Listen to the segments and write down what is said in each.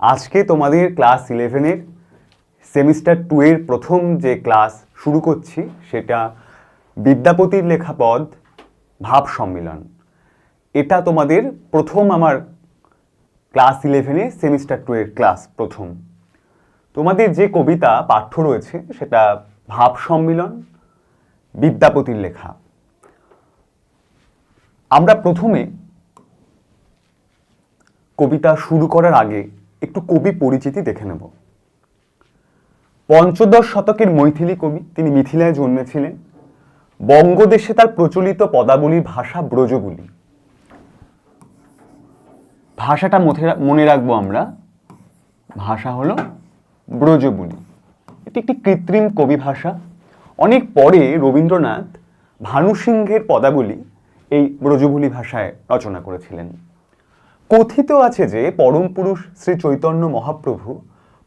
আজকে তোমাদের ক্লাস ইলেভেনের সেমিস্টার টু এর প্রথম যে ক্লাস শুরু করছি, সেটা বিদ্যাপতির লেখা পদ ভাব সম্মিলন। এটা তোমাদের প্রথম আমার ক্লাস ইলেভেনে সেমিস্টার টু এর ক্লাস প্রথম। তোমাদের যে কবিতা, পাঠ্য রয়েছে, সেটা ভাব সম্মিলন, বিদ্যাপতির লেখা। আমরা প্রথমে কবিতা শুরু করার আগে একটু কবি পরিচিতি দেখে নেব। পঞ্চদশ শতকের মৈথিলি কবি, তিনি মিথিলায় জন্মেছিলেন। বঙ্গদেশে তার প্রচলিত পদাবলীর ভাষা ব্রজবুলি। ভাষাটা মনে রাখব আমরা, ভাষা হলো ব্রজবুলি। এটি একটি কৃত্রিম কবি ভাষা। অনেক পরে রবীন্দ্রনাথ ভানুসিংহের পদাবলী এই ব্রজবুলি ভাষায় রচনা করেছিলেন। কথিত আছে যে পরম পুরুষ শ্রী চৈতন্য মহাপ্রভু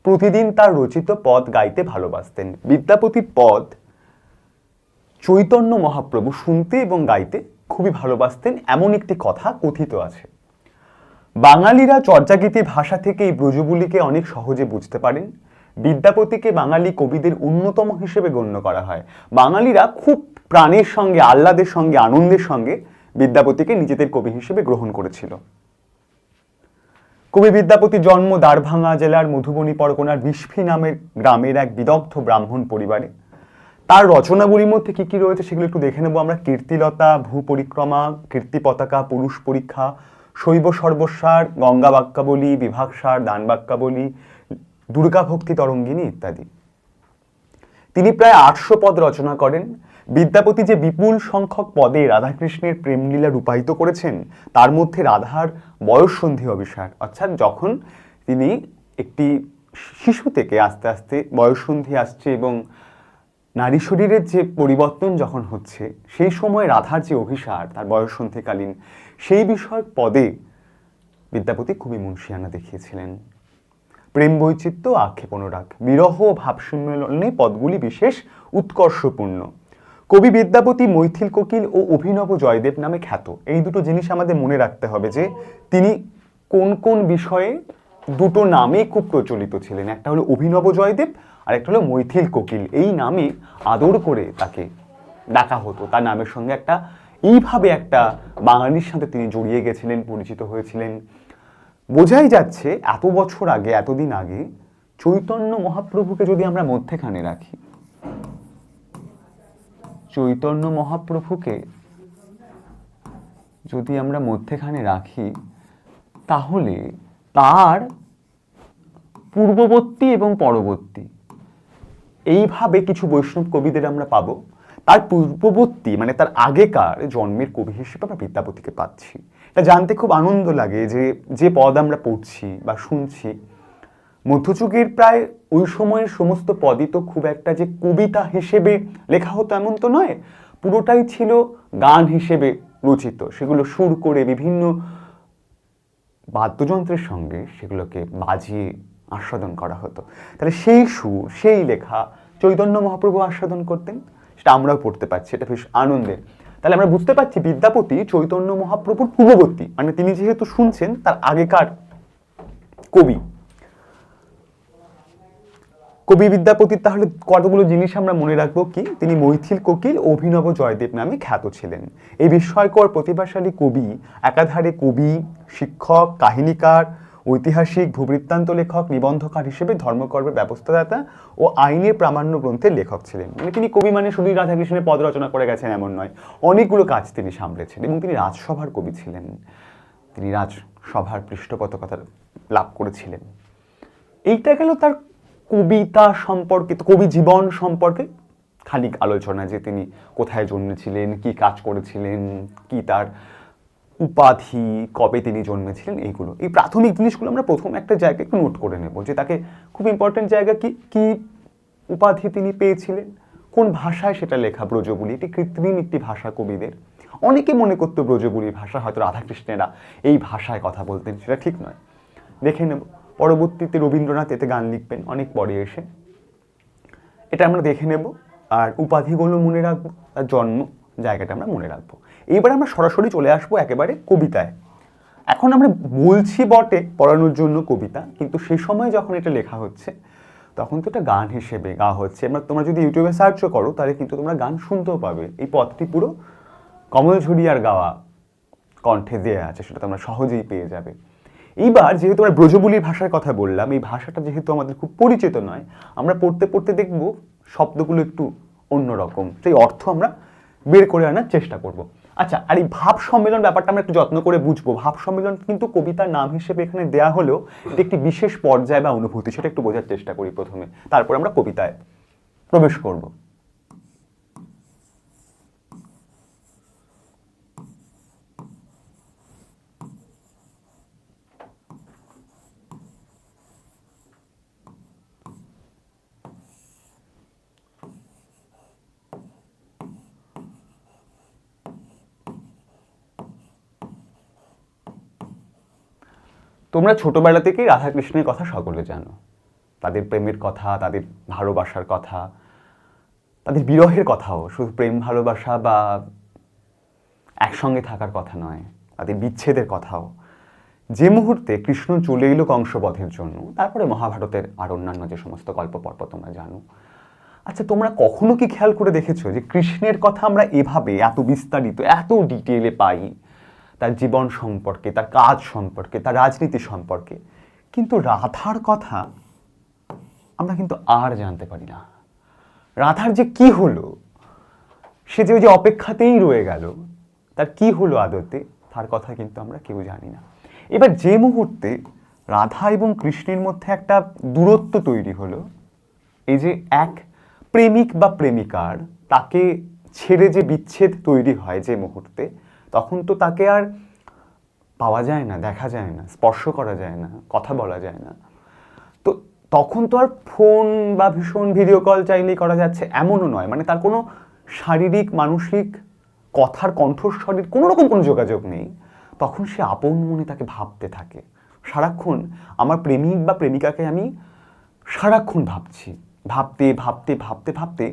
প্রতিদিন তার রচিত পদ গাইতে ভালোবাসতেন। বিদ্যাপতি পদ চৈতন্য মহাপ্রভু শুনতে এবং গাইতে খুবই ভালোবাসতেন এমন একটি কথা কথিত আছে। বাঙালিরা চর্যাগীতি ভাষা থেকে এই ব্রজবুলিকে অনেক সহজে বুঝতে পারেন। বিদ্যাপতিকে বাঙালি কবিদের অন্যতম হিসেবে গণ্য করা হয়। বাঙালিরা খুব প্রাণের সঙ্গে, আহ্লাদের সঙ্গে, আনন্দের সঙ্গে বিদ্যাপতিকে নিজেদের কবি হিসেবে গ্রহণ করেছিল। কবি বিদ্যাপতি জন্ম দ্বারভাঙা জেলার মধুবনী পরগনার বিস্ফি নামের গ্রামের এক বিদগ্ধ ব্রাহ্মণ পরিবারে। তার রচনাগুলির মধ্যে কি কি রয়েছে সেগুলো একটু দেখে নেব আমরা। কীর্তিলতা ভূ পরিক্রমা কীর্তি পতাকা পুরুষ পরীক্ষা, শৈব সর্বস্বার, গঙ্গা বাক্যাবলী বিভাগসার দান বাক্যাবলী, দুর্গা ভক্তি তরঙ্গিনী ইত্যাদি। তিনি প্রায় আটশো পদ রচনা করেন। বিদ্যাপতি যে বিপুল সংখ্যক পদে রাধাকৃষ্ণের প্রেমলীলা রূপায়িত করেছেন, তার মধ্যে রাধার বয়ঃসন্ধি অভিষেক অর্থাৎ যখন তিনি একটি শিশু থেকে আস্তে আস্তে বয়ঃসন্ধি আসছে এবং নারী শরীরের যে পরিবর্তন যখন হচ্ছে, সেই সময় রাধার যে অভিসার, তার বয়ঃসন্ধিকালীন, সেই বিষয়ক পদে বিদ্যাপতি খুবই মুন্সিয়ানা দেখিয়েছিলেন। প্রেম বৈচিত্র্য আক্ষেপ অনুরাগ বিরহ ও পদগুলি বিশেষ উৎকর্ষপূর্ণ। কবি বিদ্যাপতি, মৈথিল কোকিল ও অভিনব জয়দেব নামে খ্যাত। এই দুটো জিনিস আমাদের মনে রাখতে হবে যে, তিনি কোন কোন বিষয়ে দুটো নামে খুব প্রচলিত ছিলেন। একটা হলো অভিনব জয়দেব আর একটা হলো মৈথিল কোকিল। এই নামে আদর করে তাকে ডাকা হতো। তার নামের সঙ্গে একটা, এইভাবে একটা বাঙালির সাথে তিনি জড়িয়ে গেছিলেন, পরিচিত হয়েছিলেন। বোঝাই যাচ্ছে, এত বছর আগে, এতদিন আগে, চৈতন্য মহাপ্রভুকে যদি আমরা মধ্যেখানে রাখি চৈতন্য মহাপ্রভুকে যদি আমরা মধ্যেখানে রাখি, তাহলে তার পূর্ববর্তী এবং পরবর্তী, এইভাবে কিছু বৈষ্ণব কবিদের আমরা পাবো। তার পূর্ববর্তী মানে তার আগেকার জন্মের কবি হিসেবে আমরা বিদ্যাপতিকে পাচ্ছি। এটা জানতে খুব আনন্দ লাগে যে যে পদ আমরা পড়ছি বা শুনছি মধ্যযুগের প্রায় ওই সময়ের সমস্ত পদই তো খুব একটা যে কবিতা হিসেবে লেখা হতো এমন তো নয়, পুরোটাই ছিল গান হিসেবে রচিত। সেগুলো সুর করে বিভিন্ন বাদ্যযন্ত্রের সঙ্গে সেগুলোকে বাজিয়ে আস্বাদন করা হতো। তাহলে সেই সুর, সেই লেখা চৈতন্য মহাপ্রভু আস্বাদন করতেন, সেটা আমরাও পড়তে পারছি, এটা বেশ আনন্দের তাহলে আমরা বুঝতে পারছি বিদ্যাপতি চৈতন্য মহাপ্রভুর পূর্ববর্তী মানে তিনি যেহেতু শুনছেন, তার আগেকার কবি। কবি বিদ্যাপতির তাহলে কতগুলো জিনিস আমরা মনে রাখব কি? তিনি মৈথিল কোকিল, অভিনব জয়দেব নামে খ্যাত ছিলেন। এই বিস্ময়কর প্রতিভাশালী কবি, একাধারে কবি, শিক্ষক, কাহিনীকার, ঐতিহাসিক, ভূবৃত্তান্ত লেখক, নিবন্ধকার হিসেবে ধর্মকর্মের ব্যবস্থাদাতা ও আইনের প্রামাণ্য গ্রন্থের লেখক ছিলেন। মানে তিনি কবি মানে শুধুই রাধাকৃষ্ণের পদ রচনা করে গেছেন এমন নয়, অনেকগুলো কাজ তিনি সামলেছেন এবং তিনি রাজসভার কবি ছিলেন। তিনি রাজসভার পৃষ্ঠপোষকতা লাভ করেছিলেন। এইটা গেল তার কবিতা সম্পর্কিত, কবি জীবন সম্পর্কে খানিক আলোচনা যে তিনি কোথায় জন্মেছিলেন, কি কাজ করেছিলেন, কি তার উপাধি, কবে তিনি জন্মেছিলেন, এইগুলো। এই প্রাথমিক জিনিসগুলো আমরা প্রথম একটা জায়গায় একটু নোট করে নেব যে তাকে খুব ইম্পর্টেন্ট জায়গা কি কি উপাধি তিনি পেয়েছিলেন, কোন ভাষায় সেটা লেখা ব্রজবুলি, এটি কৃত্রিম একটি ভাষা কবিদের। অনেকে মনে করতো ব্রজবুলির ভাষা, হয়তো রাধাকৃষ্ণেরা এই ভাষায় কথা বলতেন, সেটা ঠিক নয়। দেখে নেব। পরবর্তীতে রবীন্দ্রনাথ এতে গান লিখবেন, অনেক পরে এসে। এটা আমরা দেখে নেব, আর উপাধিগুলো মনে রাখব তার জন্ম জায়গাটা আমরা মনে রাখব। এইবার আমরা সরাসরি চলে আসব একেবারে কবিতায়। এখন আমরা বলছি বটে পড়ানোর জন্য কবিতা, কিন্তু সেই সময় যখন এটা লেখা হচ্ছে, তখন তো এটা গান হিসেবে গা হচ্ছে। এবার তোমরা যদি ইউটিউবে সার্চও করো, তাহলে কিন্তু তোমরা গান শুনতেও পাবে। এই পথটি পুরো কমল ঝুড়িয়ার গাওয়া কণ্ঠে দেয়া আছে, সেটা তোমরা সহজেই পেয়ে যাবে। এইবার যেহেতু আমরা ব্রজবুলির ভাষার কথা বললাম, এই ভাষাটা যেহেতু আমাদের খুব পরিচিত নয়, আমরা পড়তে পড়তে দেখব শব্দগুলো একটু অন্যরকম সেই অর্থ আমরা বের করে আনার চেষ্টা করব। আচ্ছা আর এই ভাব সম্মেলন ব্যাপারটা আমরা একটু যত্ন করে বুঝব। ভাব সম্মেলন কিন্তু কবিতার নাম হিসেবে এখানে দেয়া হলেও এটি একটি বিশেষ পর্যায় বা অনুভূতি, সেটা একটু বোঝার চেষ্টা করি প্রথমে। তারপর আমরা কবিতায় প্রবেশ করব। তোমরা ছোটবেলা থেকেই রাধাকৃষ্ণের কথা সকলে জানো। তাদের প্রেমের কথা, তাদের ভালোবাসার কথা, তাদের বিরহের কথাও। শুধু প্রেম, ভালোবাসা বা একসঙ্গে থাকার কথা নয়, তাদের বিচ্ছেদের কথাও। যে মুহূর্তে কৃষ্ণ চলে এলো কংসবধের জন্য, তারপরে মহাভারতের আর অন্যান্য যে সমস্ত গল্প পর্ব তোমরা জানো। আচ্ছা তোমরা কখনো কি খেয়াল করে দেখেছ যে কৃষ্ণের কথা আমরা এভাবে এত বিস্তারিত, এত ডিটেলে পাই? তার জীবন সম্পর্কে, তার কাজ সম্পর্কে, তার রাজনীতি সম্পর্কে। কিন্তু রাধার কথা আমরা কিন্তু আর জানতে পারি না। রাধার যে কি হলো, সে যে ওই যে অপেক্ষাতেই রয়ে গেল, তার কি হলো আদতে, তার কথা কিন্তু আমরা কেউ জানি না। এবার যে মুহূর্তে রাধা এবং কৃষ্ণের মধ্যে একটা দূরত্ব তৈরি হলো, এই যে এক প্রেমিক বা প্রেমিকার, তাকে ছেড়ে যে বিচ্ছেদ তৈরি হয় যে মুহূর্তে তখন তো তাকে আর পাওয়া যায় না, দেখা যায় না, স্পর্শ করা যায় না, কথা বলা যায় না। তো তখন তো আর ফোন বা ভীষণ ভিডিও কল চাইলেই করা যাচ্ছে এমনও নয়। মানে তার কোনো শারীরিক, মানসিক কথার কণ্ঠস্বরের কোনো রকম কোনো যোগাযোগ নেই। তখন সে আপন মনে তাকে ভাবতে থাকে। সারাক্ষণ আমার প্রেমিক বা প্রেমিকাকে আমি সারাক্ষণ ভাবছি। ভাবতে ভাবতে ভাবতে ভাবতে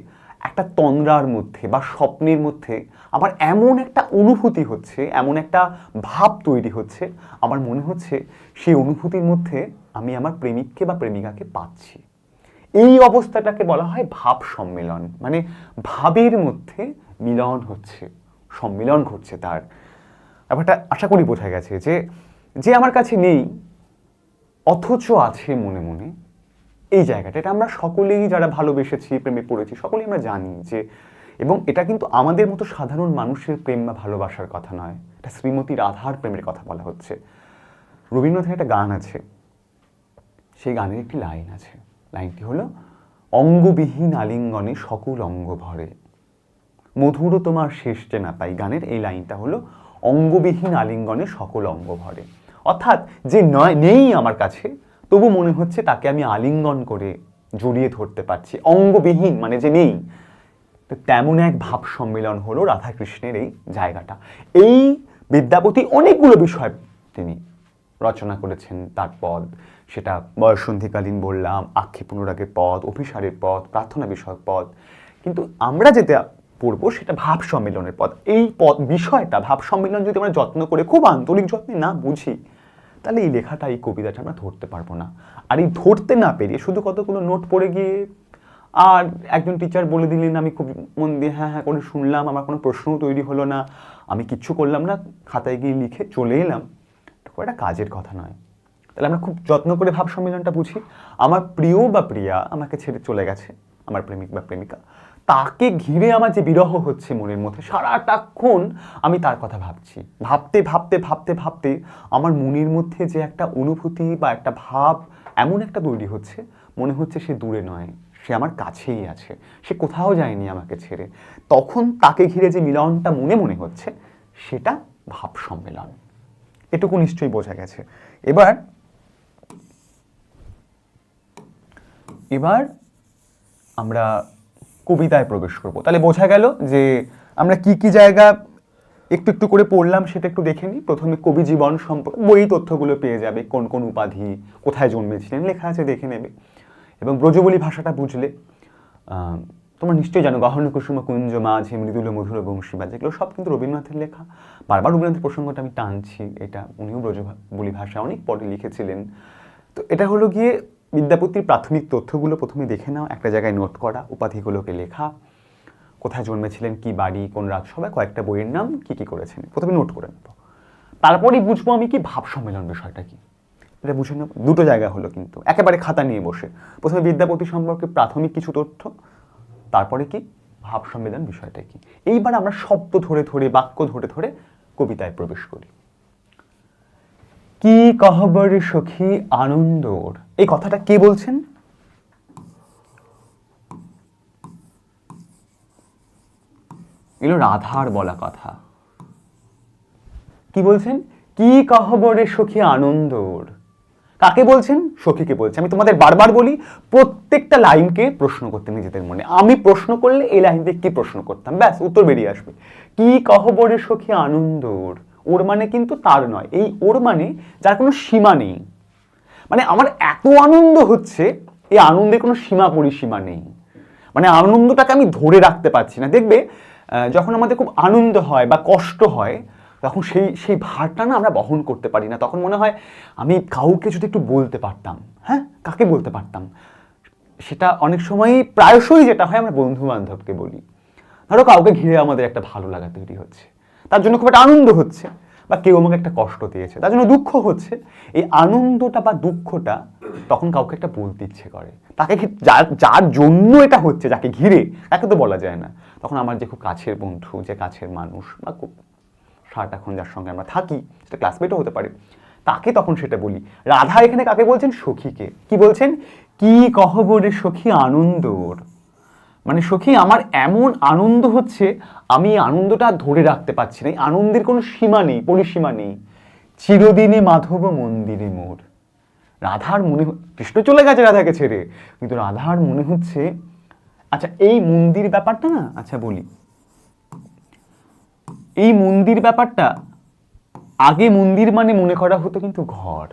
একটা তন্দ্রার মধ্যে বা স্বপ্নের মধ্যে আমার এমন একটা অনুভূতি হচ্ছে, এমন একটা ভাব তৈরি হচ্ছে, আমার মনে হচ্ছে সেই অনুভূতির মধ্যে আমি আমার প্রেমিককে বা প্রেমিকাকে পাচ্ছি। এই অবস্থাটাকে বলা হয় ভাব সম্মেলন। মানে ভাবের মধ্যে মিলন হচ্ছে, সম্মিলন ঘটছে তার। ব্যাপারটা আশা করি বোঝা গেছে যে যে আমার কাছে নেই, অথচ আছে মনে মনে। এই জায়গাটা, এটা আমরা সকলেই যারা ভালোবেসেছি, প্রেমে পড়েছি, সকলেই আমরা জানি যে, এবং এটা কিন্তু আমাদের মতো সাধারণ মানুষের প্রেম বা ভালোবাসার কথা নয়। এটা শ্রীমতী রাধার প্রেমের কথা বলা হচ্ছে। রবীন্দ্রনাথের একটা গান আছে। সেই গানের একটি লাইন আছে। লাইনটি হলো, অঙ্গবিহীন আলিঙ্গনে সকল অঙ্গ ভরে। মধুর তোমার শেষ যে না পাই। গানের এই লাইনটা হলো, অঙ্গবিহীন আলিঙ্গনে সকল অঙ্গ ভরে। অর্থাৎ যে নয়, নেই আমার কাছে তবু মনে হচ্ছে তাকে আমি আলিঙ্গন করে জড়িয়ে ধরতে পারছি। অঙ্গবিহীন মানে যে নেই। তো তেমন এক ভাব সম্মেলন হলো রাধাকৃষ্ণের এই জায়গাটা। এই বিদ্যাপতি অনেকগুলো বিষয় তিনি রচনা করেছেন। তার পদ, সেটা বয়সন্ধিকালীন বললাম আক্ষেপ অনুরাগের পদ, অভিসারের পদ, প্রার্থনা বিষয়ক পদ। কিন্তু আমরা যেটা পড়ব সেটা ভাব সম্মেলনের পদ। এই পদ, বিষয়টা, ভাব সম্মেলন যদি আমরা যত্ন করে, খুব আন্তরিক যত্নে না বুঝি তাহলে এই লেখাটা, এই কবিতাটা আমরা ধরতে পারব না। আর এই ধরতে না পেরিয়ে শুধু কতগুলো নোট পড়ে গিয়ে, আর একজন টিচার বলে দিলেন, আমি খুব মন দিয়ে হ্যাঁ হ্যাঁ করে শুনলাম, আমার কোনো প্রশ্নও তৈরি হলো না, আমি কিচ্ছু করলাম না, খাতায় গিয়ে লিখে চলে এলাম। খুব একটা কাজের কথা নয়। তাহলে আমরা খুব যত্ন করে ভাব সম্মেলনটা বুঝি। আমার প্রিয় বা প্রিয়া আমাকে ছেড়ে চলে গেছে, আমার প্রেমিক বা প্রেমিকা। তাকে ঘিরে আমার যে বিরহ হচ্ছে মনের মধ্যে সারাটাক্ষণ আমি তার কথা ভাবছি। ভাবতে ভাবতে ভাবতে ভাবতে আমার মনের মধ্যে যে একটা অনুভূতি বা একটা ভাব এমন একটা তৈরি হচ্ছে, মনে হচ্ছে সে দূরে নয়, সে আমার কাছেই আছে, সে কোথাও যায়নি আমাকে ছেড়ে। তখন তাকে ঘিরে যে মিলনটা মনে মনে হচ্ছে, সেটা ভাব সম্মেলন। এটুকু নিশ্চয়ই বোঝা গেছে। এবার এবার আমরা কবিতায় প্রবেশ করব। তাহলে বোঝা গেল যে আমরা কি কি জায়গা একটু একটু করে পড়লাম, সেটা একটু দেখে নিই। প্রথমে কবি জীবন সম্পর্কে, বই তথ্যগুলো পেয়ে যাবে, কোন কোন উপাধি কোথায় জন্মেছিলেন, লেখা আছে দেখে নেবে। এবং ব্রজবলি ভাষাটা বুঝলে তোমরা নিশ্চয়ই জানো, গহন কুসুম কুঞ্জ মাঝে মৃদুল মধুর বংশীবাজ এগুলো সব কিন্তু রবীন্দ্রনাথের লেখা। বারবার রবীন্দ্রনাথের প্রসঙ্গটা আমি টানছি, এটা উনিও ব্রজবলি ভাষা অনেক পরে লিখেছিলেন। তো এটা হলো গিয়ে বিদ্যাপতির প্রাথমিক তথ্যগুলো প্রথমে দেখে নাও, একটা জায়গায় নোট করা, উপাধিগুলোকে লেখা, কোথায় জন্মেছিলেন, কি বাড়ি, কোন রাজসভায় কয়েকটা বইয়ের নাম কি কি করেছেন, প্রথমে নোট করে নেব। তারপরেই বুঝব আমি কি ভাব সম্মেলন বিষয়টা কি। এটা বুঝে নেব, দুটো জায়গা হলো কিন্তু, একেবারে খাতা নিয়ে বসে। প্রথমে বিদ্যাপতি সম্পর্কে প্রাথমিক কিছু তথ্য, তারপরে কি ভাব সম্মেলন বিষয়টা কি। এইবার আমরা শব্দ ধরে ধরে, বাক্য ধরে ধরে কবিতায় প্রবেশ করি। কি কহবর সখী আনন্দর? এই কথাটা কে বলছেন? এগুলো রাধার বলা কথা। কি বলছেন? কি কহবরে সখী আনন্দর? কাকে বলছেন? সখীকে বলছে আমি তোমাদের বারবার বলি, প্রত্যেকটা লাইনকে প্রশ্ন করতে নিজেদের মনে। আমি প্রশ্ন করলে এই লাইন দিয়ে কি প্রশ্ন করতাম? ব্যাস, উত্তর বেরিয়ে আসবে। কি কহবরে সখী আনন্দর? মানে কিন্তু তার নয়। এই ওর মানে যার কোনো সীমা নেই। মানে আমার এত আনন্দ হচ্ছে, এই আনন্দের কোনো সীমা পরিসীমা নেই। মানে আনন্দটাকে আমি ধরে রাখতে পারছি না। দেখবে যখন আমাদের খুব আনন্দ হয় বা কষ্ট হয়, তখন সেই সেই ভারটা না আমরা বহন করতে পারি না। তখন মনে হয়, আমি কাউকে যদি একটু বলতে পারতাম হ্যাঁ? কাকে বলতে পারতাম? সেটা অনেক সময়ই প্রায়শই যেটা হয়, আমরা বন্ধু বান্ধবকে বলি। ধরো কাউকে ঘিরে আমাদের একটা ভালো লাগা তৈরি হচ্ছে। তার জন্য খুব একটা আনন্দ হচ্ছে বা কেউ আমাকে একটা কষ্ট দিয়েছে, তার জন্য দুঃখ হচ্ছে। এই আনন্দটা বা দুঃখটা তখন কাউকে একটা বলতে ইচ্ছে করে। তাকে যার যার জন্য এটা হচ্ছে, যাকে ঘিরে, তাকে তো বলা যায় না। তখন আমার যে খুব কাছের বন্ধু, যে কাছের মানুষ বা খুব সারাটাক্ষণ যার সঙ্গে আমরা থাকি, সেটা ক্লাসমেটও হতে পারে, তাকে তখন সেটা বলি। রাধা এখানে কাকে বলছেন? সখীকে। কি বলছেন? কি কহবরে সখী আনন্দর? মানে সখী, আমার এমন আনন্দ হচ্ছে, আমি আনন্দটা ধরে রাখতে পারছি না। এই আনন্দের কোনো সীমা নেই, পরিসীমা নেই। চিরদিনে মাধব মন্দিরে মোর। রাধার মনে কৃষ্ণ চলে গেছে রাধাকে ছেড়ে, কিন্তু রাধার মনে হচ্ছে আচ্ছা এই মন্দির ব্যাপারটা না আচ্ছা বলি। এই মন্দির ব্যাপারটা, আগে মন্দির মানে মনে করা হতো কিন্তু ঘর।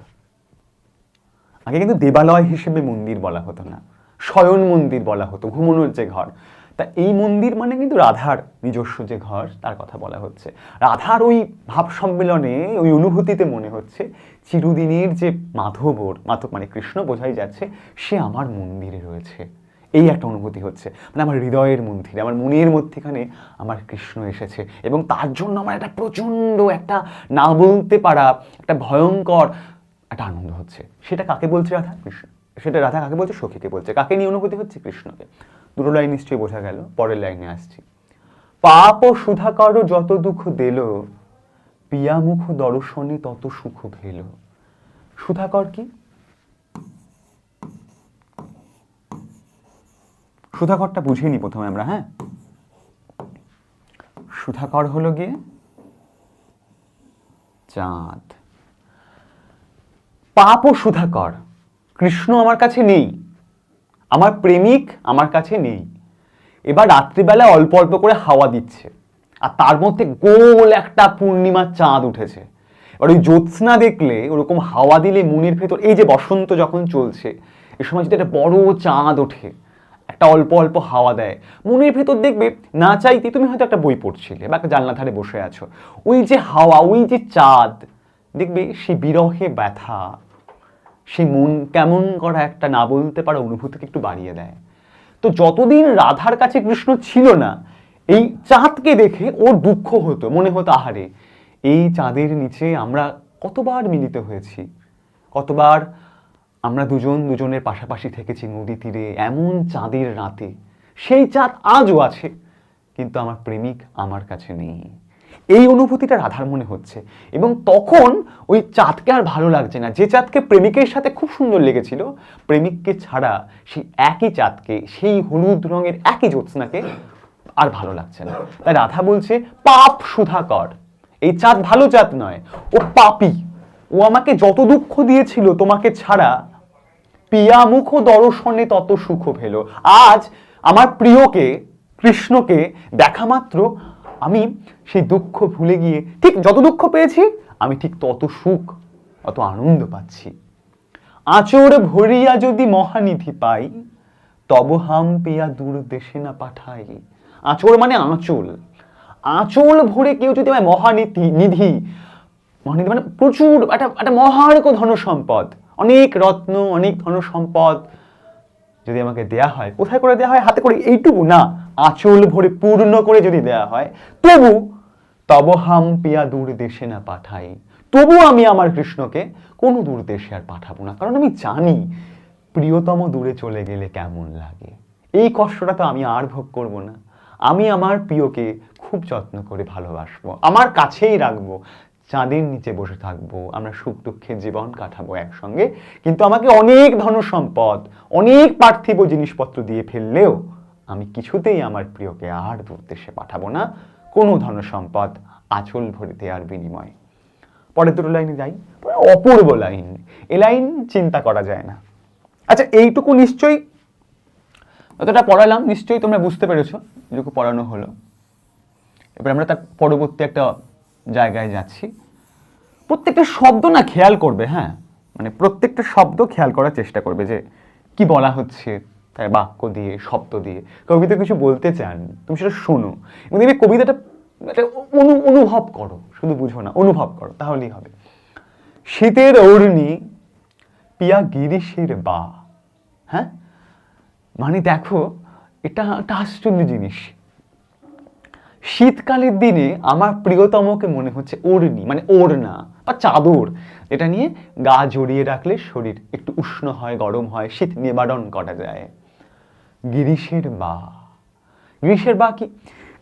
আগে কিন্তু দেবালয় হিসেবে মন্দির বলা হতো না। শয়ন মন্দির বলা হতো, ঘুমনোর যে ঘর। তা এই মন্দির মানে কিন্তু রাধার নিজস্ব যে ঘর, তার কথা বলা হচ্ছে। রাধার ওই ভাব সম্মেলনে, ওই অনুভূতিতে মনে হচ্ছে, চিরদিনের যে মাধবর মাধব মানে কৃষ্ণ বোঝাই যাচ্ছে, সে আমার মন্দিরে রয়েছে। এই একটা অনুভূতি হচ্ছে। মানে আমার হৃদয়ের মন্দিরে, আমার মনের মধ্যেখানে আমার কৃষ্ণ এসেছে। এবং তার জন্য আমার একটা প্রচণ্ড একটা, না বলতে পারা, একটা ভয়ঙ্কর একটা আনন্দ হচ্ছে। সেটা কাকে বলছে রাধা? কৃষ্ণ। সেটা রাধা কাকে বলছে? সখীকে বলছে। কাকে নিয়ে অনুভূতি হচ্ছে? কৃষ্ণকে। দুটো লাইন নিশ্চয়ই বোঝা গেল। পরের লাইনে আসছি। পাপ ও সুধাকর যত দুঃখ দিল, পিয়ামুখ দর্শনে তত সুখ ভেল। সুধাকর কি? সুধাকরটা বুঝিয়ে নি প্রথমে আমরা হ্যাঁ? সুধাকর হলো গিয়ে চাঁদ। পাপ ও সুধাকর। কৃষ্ণ আমার কাছে নেই। আমার প্রেমিক আমার কাছে নেই। এবার রাত্রিবেলা অল্প অল্প করে হাওয়া দিচ্ছে। আর তার মধ্যে গোল একটা পূর্ণিমার চাঁদ উঠেছে। এবার ওই জ্যোৎস্না দেখলে ওরকম হাওয়া দিলে মনের ভেতর, এই যে বসন্ত যখন চলছে, এ সময় যদি একটা বড় চাঁদ ওঠে, একটা অল্প অল্প হাওয়া দেয়, মনের ভেতর দেখবে, না চাইতে তুমি হয়তো একটা বই পড়ছিলে বা একটা জানলা ধারে বসে আছো। ওই যে হাওয়া, ওই যে চাঁদ, দেখবে সে বিরহে ব্যথা। সেই মন কেমন করা একটা না বলতে পারা অনুভূতিকে একটু বাড়িয়ে দেয়। তো যতদিন রাধার কাছে কৃষ্ণ ছিল না, এই চাঁদকে দেখে ওর দুঃখ হতো, মনে হতো, আহারে, এই চাঁদের নিচে আমরা কতবার মিলিত হয়েছি। কতবার আমরা দুজন দুজনের পাশাপাশি থেকেছি নদী তীরে, এমন চাঁদের রাতে। সেই চাঁদ আজও আছে, কিন্তু আমার প্রেমিক আমার কাছে নেই। এই অনুভূতিটা রাধার মনে হচ্ছে। এবং তখন ওই চাঁদকে আর ভালো লাগছে না। যে চাঁদকে প্রেমিকের সাথে খুব সুন্দর লেগেছিল, প্রেমিককে ছাড়া সেই একই চাঁদকে, সেই হলুদ রঙের একই জ্যোৎস্নাকে আর ভালো লাগছে না। তাই রাধা বলছে, পাপ সুধাকর। এই চাঁদ ভালো চাঁদ নয়, ও পাপি। ও আমাকে যত দুঃখ দিয়েছিল তোমাকে ছাড়া পিয়ামুখ দর্শনে তত সুখ পেল আজ আমার প্রিয়কে, কৃষ্ণকে দেখা মাত্র আমি সেই দুঃখ ভুলে গিয়ে ঠিক যত দুঃখ পেয়েছি, আমি ঠিক তত সুখ অত আনন্দ পাচ্ছি। আচর ভরিয়া যদি মহানিধি পাই, তব হাম পিয়া দূর দেশে না পাঠাই। আঁচল মানে আঁচল। আঁচল ভরে কেউ যদি আমায় মহানীতি নিধি মহানীতি মানে প্রচুর, একটা একটা মহার্ঘ ধন সম্পদ অনেক রত্ন, অনেক ধন সম্পদ যদি আমাকে দেয়া হয়, কোথায় করে দেয়া হয়? হাতে করে, এইটুকু না। আঁচল ভরে পূর্ণ করে যদি দেয়া হয়, তবু তব হাম পিয়া দূর দেশে না পাঠাই। তবু আমি আমার কৃষ্ণকে কোনো দূর দেশে আর পাঠাবো না। কারণ আমি জানি প্রিয়তম দূরে চলে গেলে কেমন লাগে। এই কষ্টটা তো আমি আর ভোগ করব না। আমি আমার প্রিয়কে খুব যত্ন করে ভালোবাসবো। আমার কাছেই রাখব। চাঁদের নিচে বসে থাকব। আমরা সুখ দুঃখের জীবন কাটাবো একসঙ্গে। কিন্তু আমাকে অনেক ধন সম্পদ অনেক পার্থিব জিনিসপত্র দিয়ে ফেললেও আমি কিছুতেই আমার প্রিয়কে আর দূর দেশে পাঠাবো না। কোনো ধন সম্পদ আঁচল ভরে দেওয়ার বিনিময়ে। পরের দুটো লাইনে যাই। অপূর্ব লাইন। এ লাইন চিন্তা করা যায় না। আচ্ছা এইটুকু নিশ্চয়ই যতটা পড়ালাম, নিশ্চয়ই তোমরা বুঝতে পেরেছ যেটুকু পড়ানো হলো। এবার আমরা তার পরবর্তী একটা জায়গায় যাচ্ছি। প্রত্যেকটা শব্দ না খেয়াল করবে হ্যাঁ? মানে প্রত্যেকটা শব্দ খেয়াল করার চেষ্টা করবে যে কি বলা হচ্ছে বাক্য দিয়ে, শব্দ দিয়ে, কবিতা কিছু বলতে চান, তুমি সেটা শোনো। এবং দেখবে কবিতাটা অনু, অনুভব করো, শুধু বুঝো না, অনুভব করো, তাহলেই হবে। শীতের অর্ণি, পিয়া গিরিশের বা। হ্যাঁ? মানে দেখো, এটা একটা আশ্চর্য জিনিস। শীতকালের দিনে আমার প্রিয়তমকে মনে হচ্ছে ওড়নি মানে ওড়না বা চাদর এটা নিয়ে গা জড়িয়ে রাখলে শরীর একটু উষ্ণ হয়, গরম হয়, শীত নিবারণ করা যায়। গিরিশের বা। গ্রীষ্মের বা কি?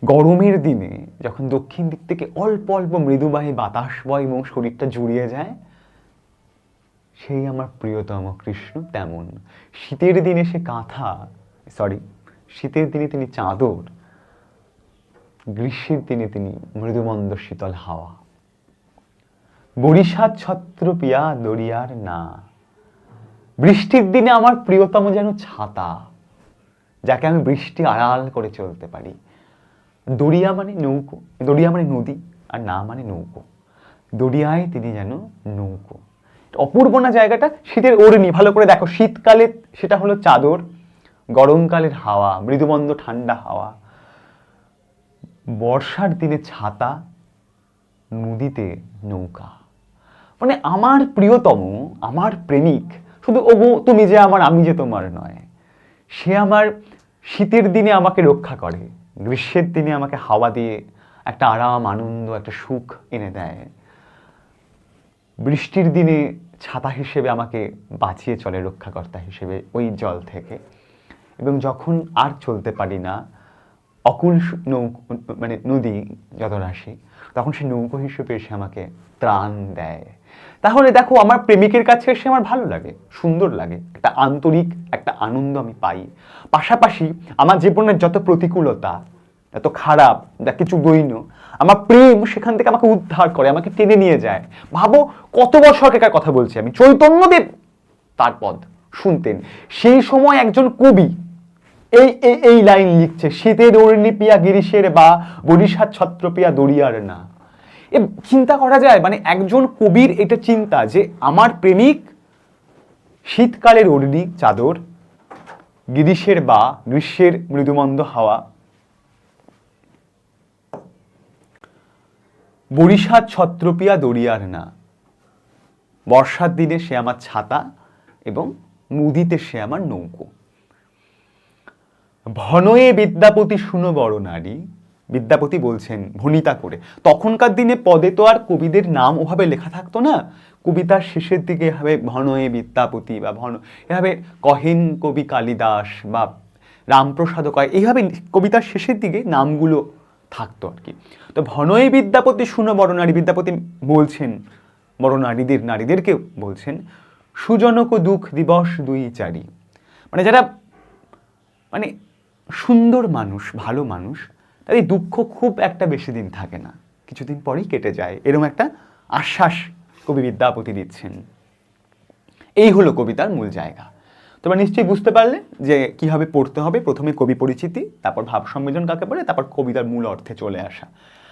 গরমের দিনে যখন দক্ষিণ দিক থেকে অল্প অল্প মৃদুবাহী বাতাস বয় এবং শরীরটা জুড়িয়ে যায়, সেই আমার প্রিয়তম কৃষ্ণ তেমন। শীতের দিনে সে কাঁথা সরি শীতের দিনে তিনি চাদর, গ্রীষ্মের দিনে তিনি মৃদুমন্দ শীতল হাওয়া। বরিশার ছত্র পিয়া দরিয়ার না। বৃষ্টির দিনে আমার প্রিয়তম যেন ছাতা। যাকে আমি বৃষ্টি আড়াল করে চলতে পারি। দরিয়া মানে নৌকো, দরিয়া মানে নদী আর না মানে নৌকো। দরিয়ায় তিনি যেন নৌকো। অপূর্ব না জায়গাটা শীতের ওড়নি, ভালো করে দেখো, শীতকালে সেটা হলো চাদর, গরমকালের হাওয়া, মৃদুমন্দ ঠান্ডা হাওয়া। বর্ষার দিনে ছাতা, নদীতে নৌকা। মানে আমার প্রিয়তম, আমার প্রেমিক, শুধু ওগো তুমি যে আমার, আমি যে তোমার নয়। সে আমার শীতের দিনে আমাকে রক্ষা করে, গ্রীষ্মের দিনে আমাকে হাওয়া দিয়ে একটা আরাম, আনন্দ, একটা সুখ এনে দেয়। বৃষ্টির দিনে ছাতা হিসেবে আমাকে বাঁচিয়ে চলে রক্ষাকর্তা হিসেবে ওই জল থেকে। এবং যখন আর চলতে পারি না, অকুল নৌকো মানে নদী যত রাশি তখন সে নৌকো হিসেবে এসে আমাকে ত্রাণ দেয়। তাহলে দেখো আমার প্রেমিকের কাছে এসে আমার ভালো লাগে, সুন্দর লাগে, একটা আন্তরিক, একটা আনন্দ আমি পাই। পাশাপাশি আমার জীবনের যত প্রতিকূলতা এত খারাপ, যা কিছু দৈন্য, আমার প্রেম সেখান থেকে আমাকে উদ্ধার করে, আমাকে টেনে নিয়ে যায়। ভাবো কত বছর আগেকার কথা বলছি আমি, চৈতন্যদেব তার পদ শুনতেন। সেই সময় একজন কবি এই এই লাইন লিখছে, শীতের অরণ্যে পিয়া গিরিশের বা বরিশার ছত্রপিয়া দরিয়ার না। এ, চিন্তা করা যায় মানে একজন কবির এটা চিন্তা যে আমার প্রেমিক শীতকালের অরণি চাদর, গিরিশের বা, গ্রীষ্মের মৃদুমন্দ হাওয়া বরিশার ছত্রপিয়া দরিয়ার না, বর্ষার দিনে সে আমার ছাতা এবং নদীতে সে আমার নৌকো। ভনয়ে বিদ্যাপতি শুনো বড় নারী বিদ্যাপতি বলছেন ভনিতা করে। তখনকার দিনে পদে তো আর কবিদের নাম ওভাবে লেখা থাকতো না। কবিতার শেষের দিকে এভাবে ভনয়ে বিদ্যাপতি বা ভন এভাবে কহেন কবি কালিদাস বা রামপ্রসাদ কয়, এইভাবে কবিতার শেষের দিকে নামগুলো থাকতো আর কি। তো ভনয়ে বিদ্যাপতি শুনো বড় নারী বিদ্যাপতি বলছেন বড় নারীদের নারীদেরকে বলছেন, সুজনক দুঃখ দিবস দুই চারি। মানে যারা মানে সুন্দর মানুষ, ভালো মানুষ তাদের দুঃখ খুব একটা বেশি দিন থাকে না। কিছুদিন পরেই কেটে যায়। এরকম একটা আশ্বাস কবি বিদ্যাপতি দিচ্ছেন। এই হলো কবিতার মূল জায়গা। তোমরা নিশ্চয়ই বুঝতে পারলে যে কীভাবে পড়তে হবে, প্রথমে কবি পরিচিতি, তারপর ভাব সম্মেলন কাকে বলে, তারপর কবিতার মূল অর্থে চলে আসা।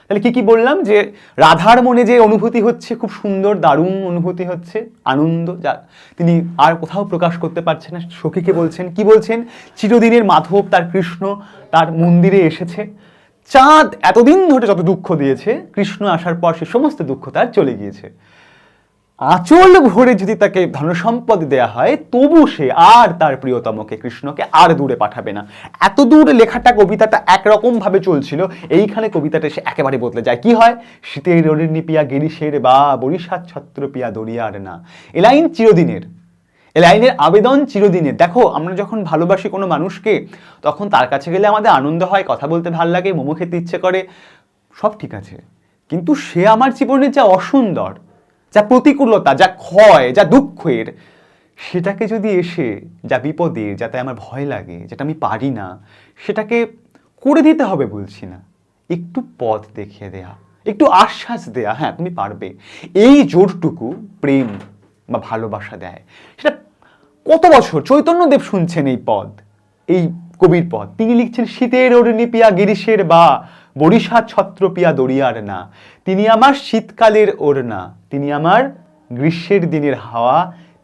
তাহলে কি কি বললাম? যে রাধার মনে যে অনুভূতি হচ্ছে, খুব সুন্দর, দারুণ অনুভূতি হচ্ছে, আনন্দ, যা তিনি আর কোথাও প্রকাশ করতে পারছেন না। সখীকে বলছেন, কি বলছেন? চিরদিনের মাধব তার কৃষ্ণ, তার মন্দিরে এসেছে। চাঁদ এতদিন ধরে যত দুঃখ দিয়েছে, কৃষ্ণ আসার পর সে সমস্ত দুঃখ তার চলে গিয়েছে। আঁচল ভরে যদি তাকে ধনসম্পদ দেয়া হয়, তবু সে আর তার প্রিয়তমকে কৃষ্ণকে আর দূরে পাঠাবে না। এত দূর লেখাটা, কবিতাটা একরকম ভাবে চলছিল, এইখানে কবিতাটা সে একেবারে বদলে যায়। কি হয়? শীতের রণির পিয়া গিরিশের বা বরিশার ছত্র পিয়া দরিয়ার না। এ লাইন চিরদিনের। এ লাইনের আবেদন চিরদিনের। দেখো, আমরা যখন ভালোবাসি কোনো মানুষকে, তখন তার কাছে গেলে আমাদের আনন্দ হয়, কথা বলতে ভালো লাগে, মোমো খেতে ইচ্ছে করে, সব ঠিক আছে। কিন্তু সে আমার জীবনের যা অসুন্দর, যা প্রতিকূলতা, যা ক্ষয়, যা দুঃখের, সেটাকে যদি এসে, যা বিপদের যাতে আমার ভয় লাগে, যেটা আমি পারি না, সেটাকে করে দিতে হবে বলছি না। একটু পথ দেখিয়ে দেয়া, একটু আশ্বাস দেয়া হ্যাঁ তুমি পারবে। এই জোরটুকু প্রেম বা ভালোবাসা দেয়। সেটা কত বছর চৈতন্যদেব শুনছেন এই পদ, এই কবির পদ? তিনি লিখছেন, শীতের অরণি পিয়া গিরিশের বা বরিশা ছত্র পিয়া দরিয়ার না। তিনি আমার শীতকালের ওড়না, তিনি আমার গ্রীষ্মের দিনের হাওয়া,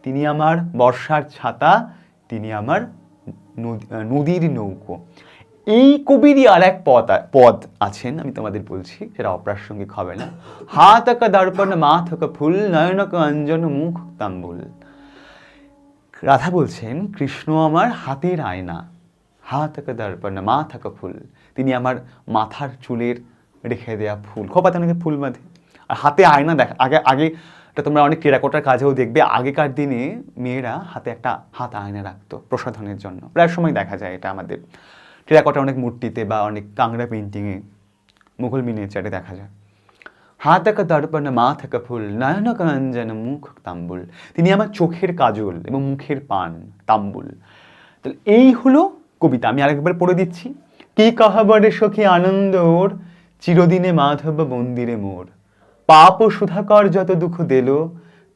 তিনি আমার বর্ষার ছাতা, তিনি আমার নদীর নৌকো। এই কবিরই আর এক পদ পদ আছেন, আমি তোমাদের বলছি, সেটা অপ্রাসঙ্গিক হবে না। হাতক দর্পণ মাথক ফুল নয়নক অঞ্জন, মুখ তাম্বুল। রাধা বলছেন, কৃষ্ণ আমার হাতের আয়না, হাতক দর্পণ, মাথক ফুল। তিনি আমার মাথার চুলের রেখে দেয়া ফুল। খোপাতে অনেকে ফুল বাঁধে আর হাতে আয়না দেখা, আগে আগে এটা তোমরা অনেক টেরাকোটার কাজেও দেখবে, আগেকার দিনে মেয়েরা হাতে একটা হাত আয়না রাখতো প্রসাধনের জন্য। প্রায় সময় দেখা যায় এটা আমাদের। টেরাকোটার অনেক মূর্তিতে বা অনেক কাংড়া পেন্টিংয়ে মুঘল মিনিয়েচারে দেখা যায়। হাতক দর্পণ, মাথক ফুল নয়নক অঞ্জন মুখ তাম্বুল। তিনি আমার চোখের কাজল এবং মুখের পান, তাম্বুল। তাহলে এই হলো কবিতা। আমি আরেকবার পড়ে দিচ্ছি। কি কাহাবরে সখী আনন্দ ওর, চিরদিনে মাধব মন্দিরে মোর। পাপ ও সুধাকর যত দুঃখ দিল,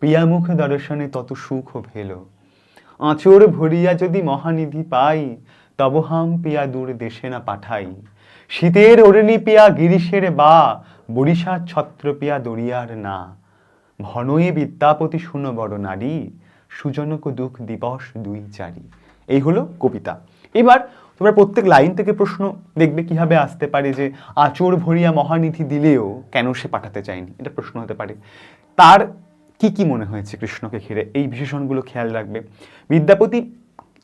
প্রিয়ামুখ দর্শনে তত সুখ ভেল। আঁচড় ভরিয়া যদি মহানিধি পাই, তব হাম পিয়া দূর দেশে না পাঠাই। শীতের ওরেনি পিয়া গিরিশের বা বরিশার ছত্রপিয়া দরিয়ার না। ভনয়ে বিদ্যাপতি শুন বড় নারী, সুজনক দুঃখ দিবস দুই চারি। এই হলো কবিতা। এবার তোমরা প্রত্যেক লাইন থেকে প্রশ্ন দেখবে কীভাবে আসতে পারে যে আচর ভরিয়া মহানিধি দিলেও কেন সে পাঠাতে চায়নি? এটা প্রশ্ন হতে পারে। তার কি কি মনে হয়েছে কৃষ্ণকে ঘিরে? এই বিশেষণগুলো খেয়াল রাখবে। বিদ্যাপতি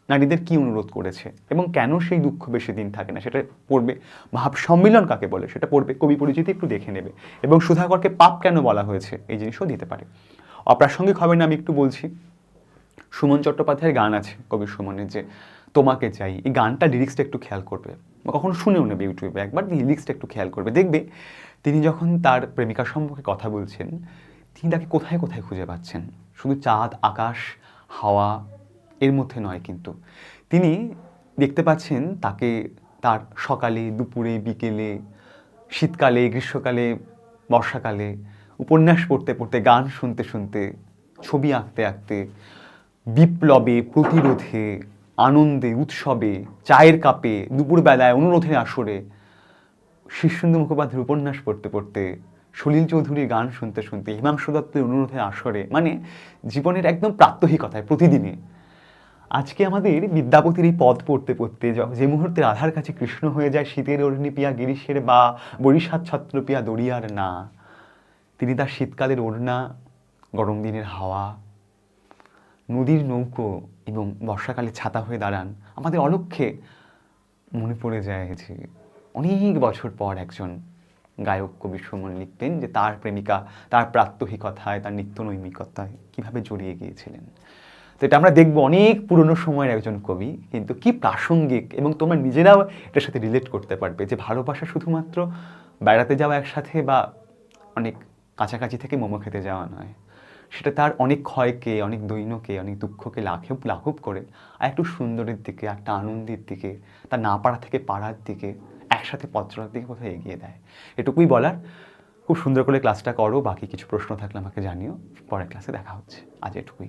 নারীদের কি অনুরোধ করেছে এবং কেন সেই দুঃখ বেশি দিন থাকে না? সেটা পড়বে ভাব সম্মিলন কাকে বলে? সেটা পড়বে, কবি পরিচিতি একটু দেখে নেবে। এবং সুধাকরকে পাপ কেন বলা হয়েছে? এই জিনিসও দিতে পারে। অপ্রাসঙ্গিক হবে না, আমি একটু বলছি। সুমন চট্টোপাধ্যায়ের গান আছে কবি সুমনের যে, তোমাকে চাই। এই গানটা লিরিক্সটা একটু খেয়াল করবে। বা কখনো শুনেও নেবে ইউটিউবে। একবার লিরিক্সটা একটু খেয়াল করবে। দেখবে, তিনি যখন তার প্রেমিকা সম্পর্কে কথা বলছেন, তিনি তাকে কোথায় কোথায় খুঁজে পাচ্ছেন? শুধু চাঁদ, আকাশ, হাওয়া এর মধ্যে নয় কিন্তু। তিনি দেখতে পাচ্ছেন তাকে তার সকালে, দুপুরে, বিকেলে, শীতকালে, গ্রীষ্মকালে, বর্ষাকালে উপন্যাস পড়তে পড়তে, গান শুনতে শুনতে, ছবি আঁকতে আঁকতে, বিপ্লবে, প্রতিরোধে, আনন্দে, উৎসবে, চায়ের কাপে, দুপুরবেলায়, অনুরোধের আসরে শীর্ষেন্দু মুখোপাধ্যায়ের উপন্যাস পড়তে পড়তে, সলিল চৌধুরীর গান শুনতে শুনতে, হিমাংশু দত্তের অনুরোধের আসরে মানে জীবনের একদম প্রাত্যহিকতায়, প্রতিদিনে আজকে আমাদের বিদ্যাপতির এই পদ পড়তে পড়তে যে মুহূর্তে রাধার কাছে কৃষ্ণ হয়ে যায় শীতের অরণি পিয়া গিরিশের বা বরিশার ছত্র পিয়া দরিয়ার না। তিনি তার শীতকালের ওড়না, গরম দিনের হাওয়া, নদীর নৌকো এবং বর্ষাকালে ছাতা হয়ে দাঁড়ান। আমাদের অলক্ষ্যে মনে পড়ে যায় যে অনেক বছর পর একজন গায়ক, কবি সুমন লিখতেন যে তার প্রেমিকা, তার প্রাত্যহিকতায়, তার নিত্য নৈমিকতায় কীভাবে জড়িয়ে গিয়েছিলেন। তো এটা আমরা দেখব অনেক পুরনো সময়ের একজন কবি, কিন্তু কি প্রাসঙ্গিক এবং তোমরা নিজেরাও এটার সাথে রিলেট করতে পারবে যে ভালোবাসা শুধুমাত্র বেড়াতে যাওয়া একসাথে বা অনেক কাছাকাছি থেকে মোমো খেতে যাওয়া নয়। সেটা তার অনেক ক্ষয়কে, অনেক দৈন্যকে, অনেক দুঃখকে লাঘব লাঘব করে আর একটু সুন্দরের দিকে, একটা আনন্দের দিকে, তার না পাড়া থেকে পাড়ার দিকে, একসাথে পথ দিকে কোথাও এগিয়ে দেয়। এটুকুই বলার। খুব সুন্দর করে ক্লাসটা করো, বাকি কিছু প্রশ্ন থাকলে আমাকে জানিও। পরের ক্লাসে দেখা হচ্ছে। আজ এটুকুই।